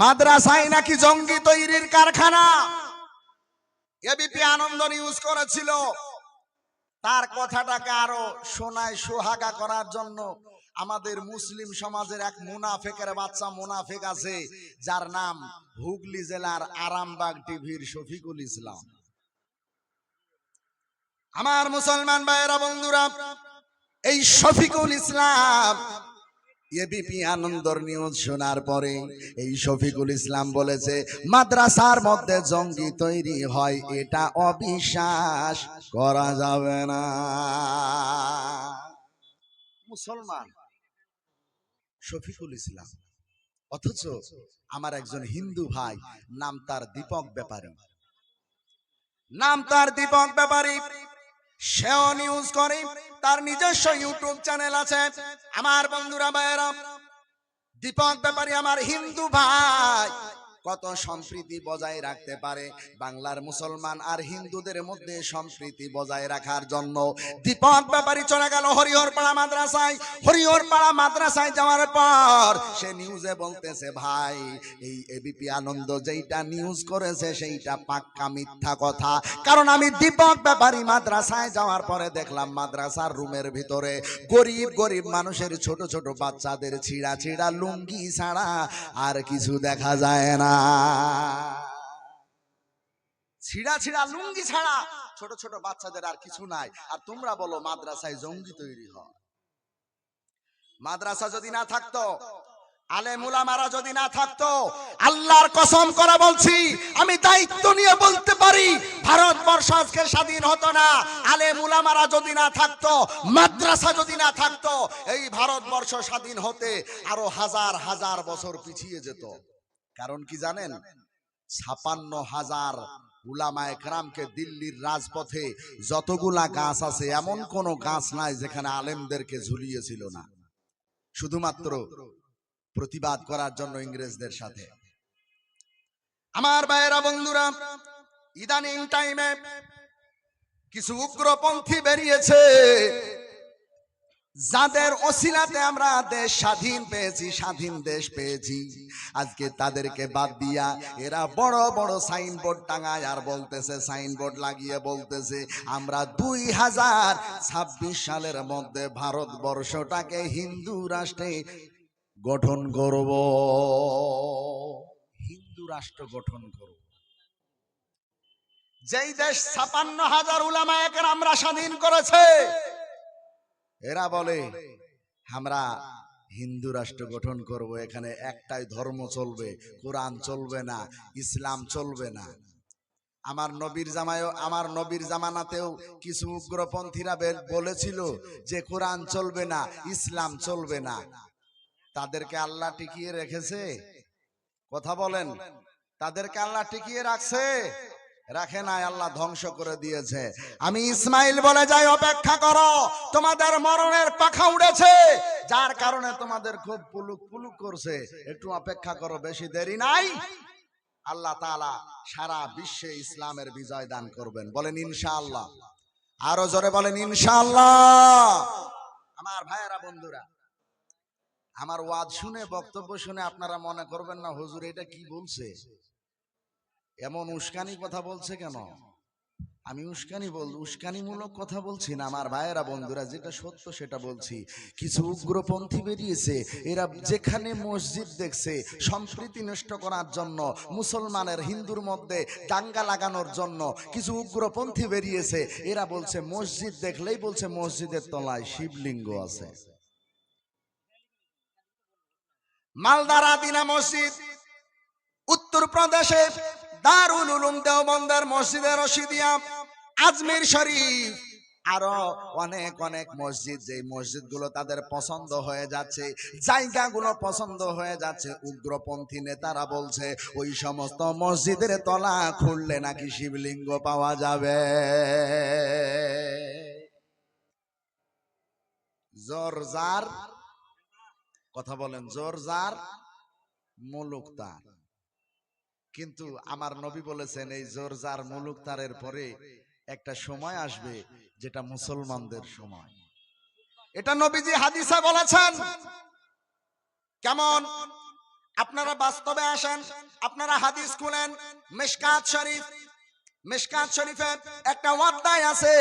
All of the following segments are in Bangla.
মাদ্রাসায় নাকি জঙ্গি তৈরির কারখানা? এবিপি আনন্দ নিউজ করেছিল। তার কথাটাকে আরও সোনায় সোহাগা করার জন্য আমাদের মুসলিম সমাজের এক মুনাফেকের বাচ্চা, মুনাফেক আছে, যার নাম হুগলি জেলার আরামবাগ টিভির শফিকুল ইসলাম। আমার মুসলমান ভাইয়েরা, বন্ধুরা, এই শফিকুল ইসলাম এবিপি আনন্দর নিউজ শোনার পরে এই শফিকুল ইসলাম বলেছে, মাদ্রাসার মধ্যে জঙ্গি তৈরি হয়, এটা অবিশ্বাস করা যাবে না। মুসলমান, শফিকুল ইসলাম, অথচ আমার একজন হিন্দু ভাই, নাম তার দীপক ব্যাপারী। নাম তার দীপক ব্যাপারী। সেও নিউজ করে, তার নিজস্ব ইউটিউব চ্যানেল আছে। আমার বন্ধুরা ভাইয়েরা, দীপক ব্যাপারী, আমার হিন্দু ভাই কত সম্প্রীতি বজায় রাখতে পারে বাংলার মুসলমান আর হিন্দুদের মধ্যে সম্প্রীতি বজায় রাখার জন্য। দীপক ব্যাপারী চলে গেল হরিহরপাড়া মাদ্রাসায়। হরিহরপাড়া মাদ্রাসায় যাওয়ার পর সে নিউজে বলতেছে, ভাই, এই এবিপি আনন্দ যেইটা নিউজ করেছে সেইটা পাক্কা মিথ্যা কথা। কারণ আমি দীপক ব্যাপারী মাদ্রাসায় যাওয়ার পরে দেখলাম মাদ্রাসার রুমের ভিতরে গরিব গরিব মানুষের ছোট ছোট বাচ্চাদের ছিঁড়া ছিঁড়া লুঙ্গি ছাড়া আর কিছু দেখা যায় না। ছিঁড়া ছিঁড়া লুঙ্গি ছাড়া ছোট ছোট বাচ্চাদের আর কিছু নাই। আর তোমরা বলো, মাদ্রাসায় জঙ্গি তৈরি হয়? মাদ্রাসা যদি না থাকতো যদি না থাকতো, আল্লাহর কসম করে বলছি, আমি দায়িত্ব নিয়ে বলতে পারি, ভারতবর্ষ আজকে স্বাধীন হতো না। আলে মুলামারা যদি না থাকতো, মাদ্রাসা যদি না থাকতো, এই ভারতবর্ষ স্বাধীন হতে আরও হাজার হাজার বছর পিছিয়ে যেত। কারণ কি জানেন? ছাপান্ন হাজার উলামা একরামকে দিল্লির রাজপথে যতগুলা গাছ আছে, এমন কোন গাছ নাই যেখানে আলেমদেরকে ঝুলিয়েছিল না। শুধুমাত্র প্রতিবাদ করার জন্য ইংরেজদের সাথে। আমার ভাইয়েরা, বন্ধুরা, ইদানিং টাইমে কিছু উগ্রপন্থী বেরিয়েছে। যাদের অসিলাতে আমরা দেশ স্বাধীন পেয়েছি, স্বাধীন দেশ পেয়েছি, আজকে তাদেরকে বাদ দিয়া এরা বড় বড় সাইনবোর্ড টাঙায় আর বলতেছে, সাইনবোর্ড লাগিয়ে বলতেছে, আমরা দুই হাজার ছাব্বিশ সালের মধ্যে ভারতবর্ষটাকে হিন্দু রাষ্ট্রে গঠন করব। হিন্দু রাষ্ট্র গঠন করব। যেই দেশ ছাপান্ন হাজার উলামায়কের আমরা স্বাধীন করেছে এরা বলে, আমরা হিন্দু রাষ্ট্র গঠন করব, এখানে একটাই ধর্ম চলবে, কোরআন চলবে না, ইসলাম চলবে না। আমার নবীর জামায়ও, আমার নবীর জামানাতেও কিছু উগ্রপন্থীরা বলেছিল যে কোরআন চলবে না, ইসলাম চলবে না। তাদেরকে আল্লাহ টিকিয়ে রেখেছে? কথা বলেন। তাদেরকে আল্লাহ টিকিয়ে রাখছে? রাখে নাই, আল্লাহ ধ্বংস করে দিয়েছে। আমি ইসমাইল বলে যাই, অপেক্ষা করো, তোমাদের মরণের পাখা উড়েছে। যার কারণে তোমাদের খুব পুলুক পুলুক করছে। একটু অপেক্ষা করো, বেশি দেরি নাই। আল্লাহ তাআলা সারা বিশ্বে ইসলামের বিজয় দান করবেন। বলেন, ইনশাআল্লাহ। আরও জোরে বলেন, ইনশাআল্লাহ। আমার ভাইয়েরা, বন্ধুরা, আমার ওয়াজ শুনে, বক্তব্য শুনে আপনারা মনে করবেন না, হুজুর এটা কি বলছে? এমন উস্কানি কথা বলছে কেন? আমি উস্কানি বল, উস্কানিমূলক কথা বলছি না, আমার ভাইয়েরা, বন্ধুরা, যেটা সত্য সেটা বলছি। কিছু উগ্রপন্থী বেরিয়েছে, এরা যেখানে মসজিদ দেখছে, সম্প্রীতি নষ্ট করার জন্য, মুসলমানের হিন্দুর মধ্যে দাঙ্গা লাগানোর জন্য কিছু উগ্রপন্থী বেরিয়েছে, এরা বলছে মসজিদ দেখলেই বলছে মসজিদের তলায় শিবলিঙ্গ আছে। মালদার আদিনা মসজিদ উত্তরপ্রদেশে দারুল উলুম দেওবন্দের মসজিদের রশিদিয়া আজমির শরীফ। আরও অনেক অনেক মসজিদ যে মসজিদগুলো তাদের পছন্দ হয়ে যাচ্ছে, জায়গাগুলো পছন্দ হয়ে যাচ্ছে, উগ্রপন্থী নেতারা বলছে, ওই সমস্ত মসজিদের তলা খুললে নাকি শিবলিঙ্গ পাওয়া যাবে। জোরজার কথা বলেন জোরজার মুলুক তার। কিন্তু আমার নবী বলেছেন এই জোরজার মুলুক তারের পরে একটা সময় আসবে যেটা মুসলমানদের সময়। এটা নবীজি হাদিসা বলেছেন। কেমন? আপনারা বাস্তবে আসেন আপনারা হাদিস খুলেন মেশকাত শরীফ মিশকাত শরীফে একটা অধ্যায় আছে।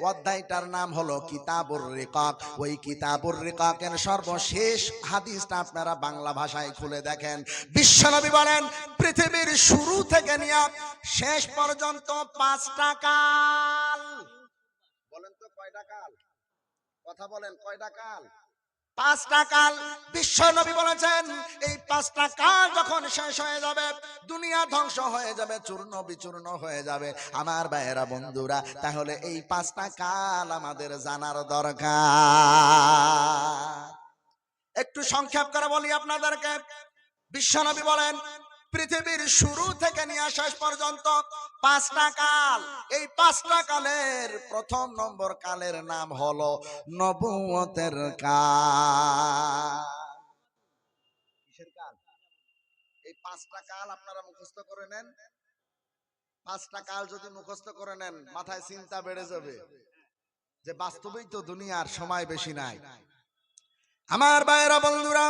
অধ্যায়টার নাম হলো কিতাবুর রিকাক। ওই কিতাবুর রিকাকের সর্বশেষ হাদিসটা আপনারা বাংলা ভাষায় খুলে দেখেন। বিশ্বনবী বলেন, পৃথিবীর শুরু থেকে নিয়ে শেষ পর্যন্ত পাঁচটা কাল। বলেন তো কয়টা কাল? কথা বলেন, কয়টা কাল? পাঁচটা কাল বিশ্ব নবী বলেছেন, এই পাঁচটা কাল যখন শেষ হয়ে যাবে, দুনিয়া ধ্বংস হয়ে যাবে, চূর্ণ বিচূর্ণ হয়ে যাবে। আমার ভাইয়েরা, বন্ধুরা, তাহলে এই পাঁচটা কাল আমাদের জানার দরকার। একটু সংক্ষেপ করে বলি আপনাদেরকে। বিশ্বনবী বলেন পৃথিবীর শুরু থেকে নিয়ে শেষ পর্যন্ত পাঁচটা কাল। এই পাঁচটা কালের প্রথম নম্বর কালের নাম হলো নবুয়তের কাল। কাল? এই পাঁচটা কাল আপনারা মুখস্থ করে নেন। পাঁচটা কাল যদি মুখস্থ করে নেন, মাথায় চিন্তা বেড়ে যাবে যে বাস্তবেই তো দুনিয়ার সময় বেশি নাই। আমার ভাইয়েরা, বন্ধুরা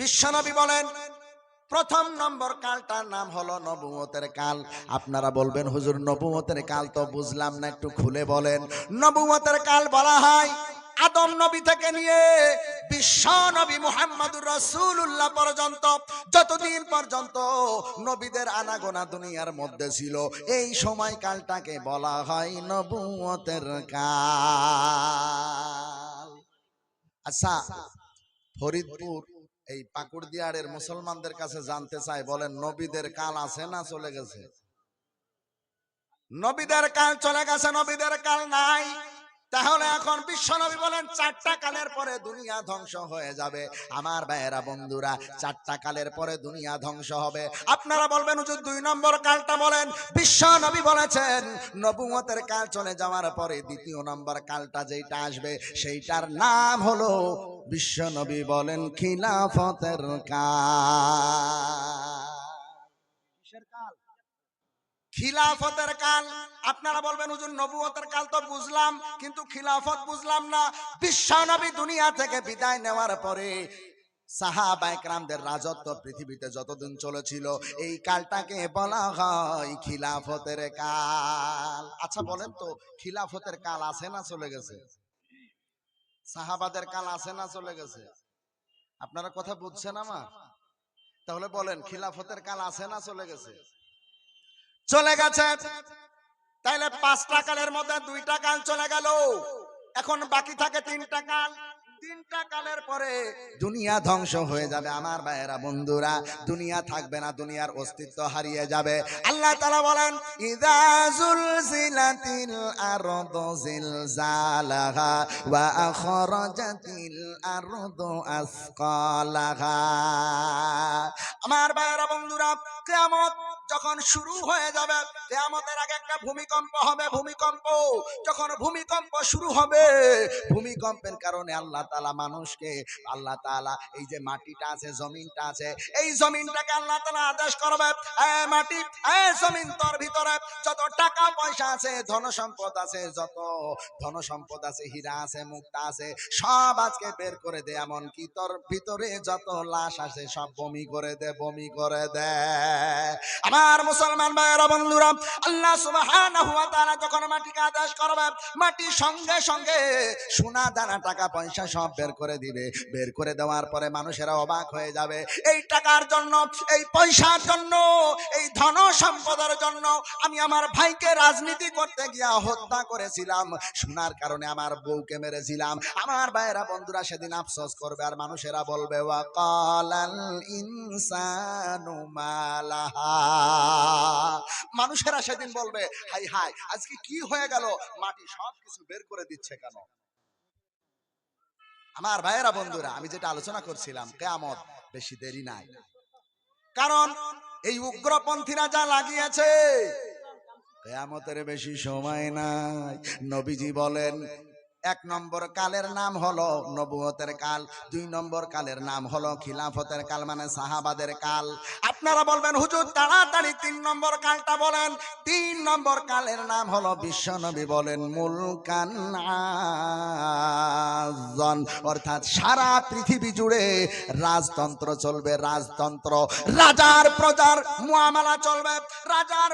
বিশ্বনবী বলেন প্রথম নম্বর কালটার নাম হলো নবুয়তের কাল। আপনারা বলবেন, হুজুর নবুয়তের কাল তো বুঝলাম না, একটু খুলে বলেন। নবুয়তের কাল বলা হয় আদম নবী থেকে নিয়ে বিশ্ব নবী মুহাম্মদুর রসুল্লাহ পর্যন্ত। যতদিন পর্যন্ত নবীদের আনাগোনা দুনিয়ার মধ্যে ছিল, এই সময় কালটাকে বলা হয় নবুয়তের কাল। আচ্ছা ফরিদপুর এই পাকুড়দিয়াড়ের মুসলমানদের কাছে জানতে চাই বলেন, নবীদের কাল আছে না চলে গেছে? নবীদের কাল চলে গেছে, নবীদের কাল নাই। তাহলে এখন বিশ্ব নবী বলেন, চারটা কালের পরে দুনিয়া ধ্বংস হয়ে যাবে। আমার ভাইয়েরা, বন্ধুরা, চারটা কালের পরে দুনিয়া ধ্বংস হবে। আপনারা বলবেন, হুজুর, দুই নম্বর কালটা বলেন। বিশ্ব নবী বলেছেন নবুমতের কাল চলে যাওয়ার পরে দ্বিতীয় নম্বর কালটা যেটা আসবে, সেইটার নাম হলো বিশ্ব নবী বলেন, খিলাফতের কাল। কিসের কাল? খিলাফতের কাল, আপনারা বলবেন, হুজুর, নবুয়তের কাল তো বুঝলাম, কিন্তু খিলাফত বুঝলাম না। বিশ্ব নবী দুনিয়া থেকে বিদায় নেওয়ার পরে সাহাবা রাজত্ব পৃথিবীতে যতদিন চলেছিল, এই কালটাকে বলা হয় খিলাফতের কাল। আচ্ছা বলেন তো, খিলাফতের কাল আছে না চলে গেছে? সাহাবাদের কাল আছে না চলে গেছে? আপনারা কথা বুঝছেন আমার? তাহলে বলেন, খিলাফতের কাল আছে না চলে গেছে? চলে গেছে। তাইলে পাঁচটা কালের মধ্যে দুইটা কাল চলে গেল। এখন বাকি থাকে তিনটা কাল। তিনটা কালের পরে দুনিয়া ধ্বংস হয়ে যাবে আমার ভাইয়েরা, বন্ধুরা। দুনিয়া থাকবে না, দুনিয়ার অস্তিত্ব হারিয়ে যাবে। আল্লাহ বলেন আমার ভাইয়েরা, বন্ধুরা, কিয়ামত যখন শুরু হয়ে যাবে, কেয়ামতের আগে একটা ভূমিকম্প হবে, ভূমিকম্প। যখন ভূমিকম্প শুরু হবে, ভূমিকম্পের কারণে আল্লাহ তাআলা মানুষকে, আল্লাহ তাআলা এই যে মাটিটা আছে, জমিনটা আছে, এই জমিনটাকে আল্লাহ তাআলা আদেশ করবে, এ মাটি, এ জমিন তোর ভিতরে, যত টাকা পয়সা আছে, ধন সম্পদ আছে, যত ধন সম্পদ আছে, হীরা আছে, মুক্তা আছে, সব আজকে বের করে দে এমন কি তোর ভিতরে যত লাশ আছে, সব বমি করে দে, বমি করে দে। আমার মুসলমান ভাইয়েরা, বন্ধুরা, আল্লাহ সুবহানাহু ওয়া তাআলা যখন মাটিকে আদেশ করবে, মাটি সঙ্গে সঙ্গে সোনা, দানা, টাকা, পয়সা সব বের করে দিবে। বের করে দেওয়ার পরে মানুষেরা অবাক হয়ে যাবে। এই টাকার জন্য, এই পয়সার জন্য, এই ধন সম্পদের জন্য আমি আমার ভাইকে রাজনীতি করতে গিয়া হত্যা করেছিলাম। সোনার কারণে আমার বউকে মেরেছিলাম। আমার ভাইয়েরা, বন্ধুরা, সেদিন আফসোস করবে আর মানুষেরা বলবে ওয়াকালাল ইনসানু মালাহা। মানুষেরা সেদিন বলবে, হাই হাই, আজকে কি হয়ে গেল? মাটি সব কিছু বের করে দিচ্ছে কেন? আমার ভাইয়েরা, বন্ধুরা, আমি যেটা আলোচনা করছিলাম, কেয়ামত বেশি দেরি নাই। কারণ এই উগ্রপন্থীরা যা লাগিয়েছে, কেয়ামতের বেশি সময় নাই। নবীজি বলেন এক নম্বর কালের নাম হলো নবুয়তের কাল, দুই নম্বর কালের নাম হলো খিলাফতের কাল মানে সাহাবাদের কাল। আপনারা বলবেন, হুজুর, তাড়াতাড়ি তিন নম্বর কালটা বলেন। তিন নম্বর কালের নাম হলো বিশ্বনবী বলেন, মুলকান অর্থাৎ সারা পৃথিবী জুড়ে রাজতন্ত্র চলবে, রাজতন্ত্র। রাজার প্রজার মুয়ামালা চলবে, রাজার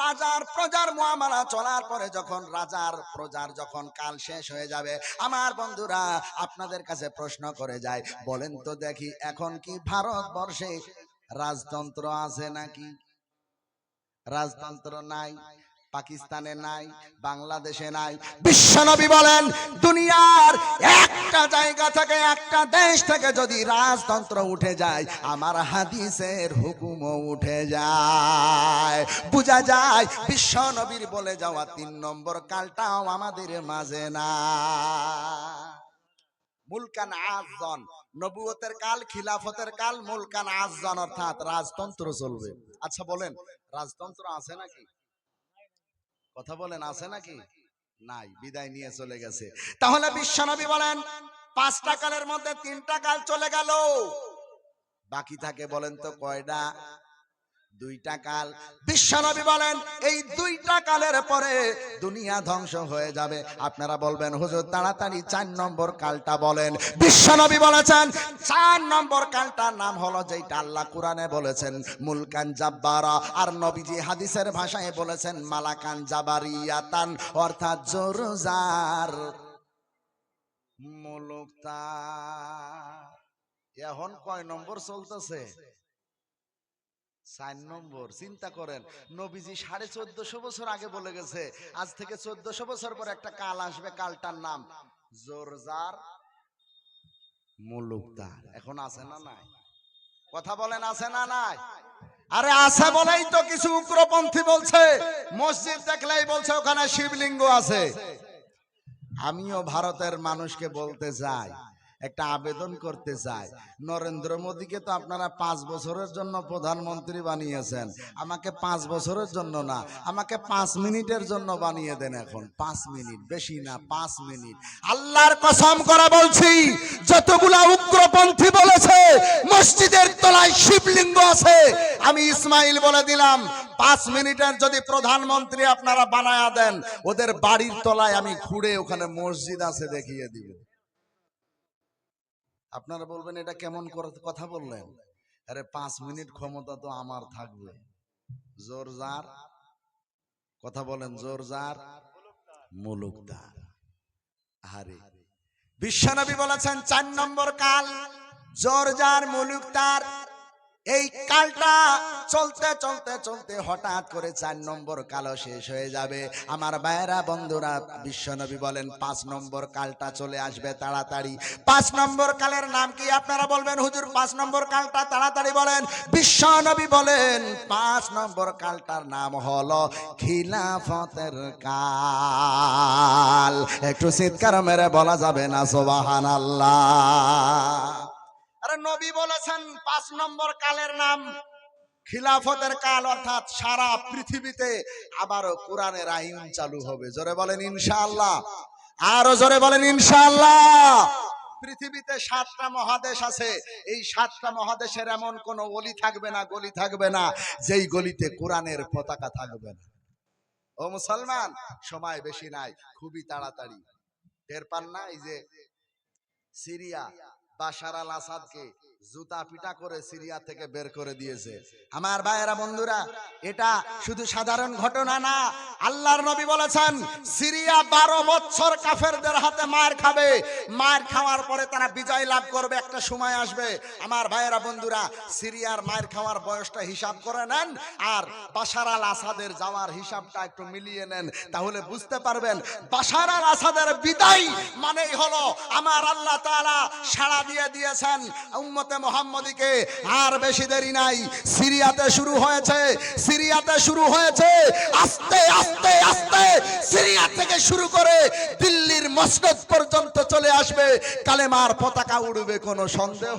রাজার প্রজার মুয়ামালা চলার পরে যখন রাজার প্রজার যখন কাল শেষ হয়ে যাবে। আমার বন্ধুরা, আপনাদের কাছে প্রশ্ন করে যায় বলেন তো দেখি, এখন কি ভারতবর্ষে রাজতন্ত্র আছে নাকি? রাজতন্ত্র নাই। পাকিস্তানে নাই, বাংলাদেশে নাই। বিশ্বনবী বলেন, দুনিয়ার একটা জায়গা থেকে একটা দেশ থেকে যদি রাজতন্ত্র উঠে যায়, আমার হাদিসের হুকুমও উঠে যায়। বোঝা যায়, বিশ্বনবীর বলে যাওয়া তিন নম্বর কালটাও আমাদের মাঝে না। মুলকান আজন নবুয়তের কাল, খিলাফতের কাল, মুলকান আজন অর্থাৎ রাজতন্ত্র চলবে। আচ্ছা বলেন, রাজতন্ত্র আছে নাকি? কথা বলেন, আছে নাকি? নাই, বিদায় নিয়ে চলে গেছে। তাহলে বিশ্বনবী বলেন, পাঁচটা কালের মধ্যে তিনটা কাল চলে গেল। বাকি থাকে বলেন তো কয়টা? দুইটা কাল। বিশ্বনবী বলেন, এই দুইটা কালের পরে দুনিয়া ধ্বংস হয়ে যাবে। আপনারা বলবেন, হুজুর, তাড়াতাড়ি চার নম্বর কালটা বলেন। বিশ্বনবী বলেছেন, চার নম্বর কালটার নাম হলো যেটা আল্লাহ কোরআনে বলেছেন, মুলকান জাব্বারা। আর নবীজি হাদিসের ভাষায় বলেছেন, মালাকান জাবারিয়াতান। অর্থাৎ জোরজার মুলুকতা এখন কয় নম্বর চলতেছে? নম্বর, চিন্তা করেন, নবীজি সাড়ে চোদ্দশো বছর আগে বলে গেছে, আজ থেকে চোদ্দশো বছর পর একটা কাল আসবে, কালটার নাম জোরজার মুলুকদার। এখন আছে না নাই? কথা বলেন, আছে না নাই? আরে আছে বলেই তো কিছু উগ্রপন্থী বলছে, মসজিদ দেখলেই বলছে ওখানে শিবলিঙ্গ আছে। আমিও ভারতের মানুষকে বলতে চাই একটা আবেদন করতে চাই নরেন্দ্র মোদীকে তো আপনারা পাঁচ বছরের জন্য প্রধানমন্ত্রী বানিয়েছেন। আমাকে পাঁচ বছরের জন্য না, আমাকে পাঁচ মিনিটের জন্য বানিয়ে দেন এখন। পাঁচ মিনিট, বেশি না, পাঁচ মিনিট। আল্লাহর কসম করে বলছি, যতগুলা উগ্রপন্থী বলেছে, মসজিদের তলায় শিবলিঙ্গ আছে। আমি ইসমাইল বলে দিলাম, পাঁচ মিনিটের যদি প্রধানমন্ত্রী আপনারা বানায়া দেন, ওদের বাড়ির তলায় আমি ঘুরে ওখানে মসজিদ আছে দেখিয়ে দিব। আপনারা বলবেন, এটা কেমন কথা বললেন? আরে, পাঁচ মিনিট ক্ষমতা তো আমার থাকবে। জোর যার? কথা বলেন, জোর যার? মুলুকদার। আরে বিশ্বনবী বলেছেন, চার নম্বর কাল, জোর যার, মুলুকদার। এই কালটা চলতে চলতে চলতে হঠাৎ করে চার নম্বর কালো শেষ হয়ে যাবে। আমার ভাইয়েরা, বন্ধুরা, বিশ্বনবী বলেন, পাঁচ নম্বর কালটা চলে আসবে তাড়াতাড়ি। পাঁচ নম্বর কালের নাম কি আপনারা বলবেন? হুজুর, পাঁচ নম্বর কালটা তাড়াতাড়ি বলেন। বিশ্বনবী বলেন, পাঁচ নম্বর কালটার নাম হলো খিলাফতের কাল। একটু চিৎকার মেরে বলা যাবে না সোবাহান আল্লাহ নবী বলেছেন, পাঁচ নম্বর কালের নাম খিলাফতের কাল, অর্থাৎ সারা পৃথিবীতে আবারও কোরআনের আইন চালু হবে। জোরে বলেন ইনশাআল্লাহ। আরও জোরে বলেন ইনশাআল্লাহ। পৃথিবীতে সাতটা মহাদেশ আছে। এই সাতটা মহাদেশের এমন কোন গলি থাকবে না, গলি থাকবে না, যেই গলিতে কোরআনের পতাকা থাকবে না। ও মুসলমান, সময় বেশি নাই, খুবই তাড়াতাড়ি। টের পান না এই যে সিরিয়া বাশার আল আসাদকে জুতা পিটা করে সিরিয়া থেকে বের করে দিয়েছে। আমার ভাইয়েরা, বন্ধুরা, এটা শুধু সাধারণ ঘটনা না, আল্লাহর নবী বলেছেন, সিরিয়া বারো বছর কাফেরদের হাতে মার খাবে। মার খাওয়ার পরে তারা বিজয় লাভ করবে, একটা সময় আসবে। আমার ভাইয়েরা, বন্ধুরা, সিরিয়ার মার খাওয়ার বয়সটা হিসাব করে নেন আর বাশার আল আসাদের যাওয়ার হিসাবটা একটু মিলিয়ে নেন, তাহলে বুঝতে পারবেন, বাশার আল আসাদের বিদায় মানেই হলো, আমার আল্লাহ তাআলা সাড়া দিয়ে দিয়েছেন। উম্মতে মোহাম্মদীকে আর বেশি দেরি নাই। সিরিয়াতে শুরু হয়েছে, সিরিয়াতে শুরু হয়েছে। আস্তে আস্তে আস্তে সিরিয়া থেকে শুরু করে দিল্লির মসনদ পর্যন্ত চলে আসবে। কালেমার পতাকা উড়বে, কোনো সন্দেহ?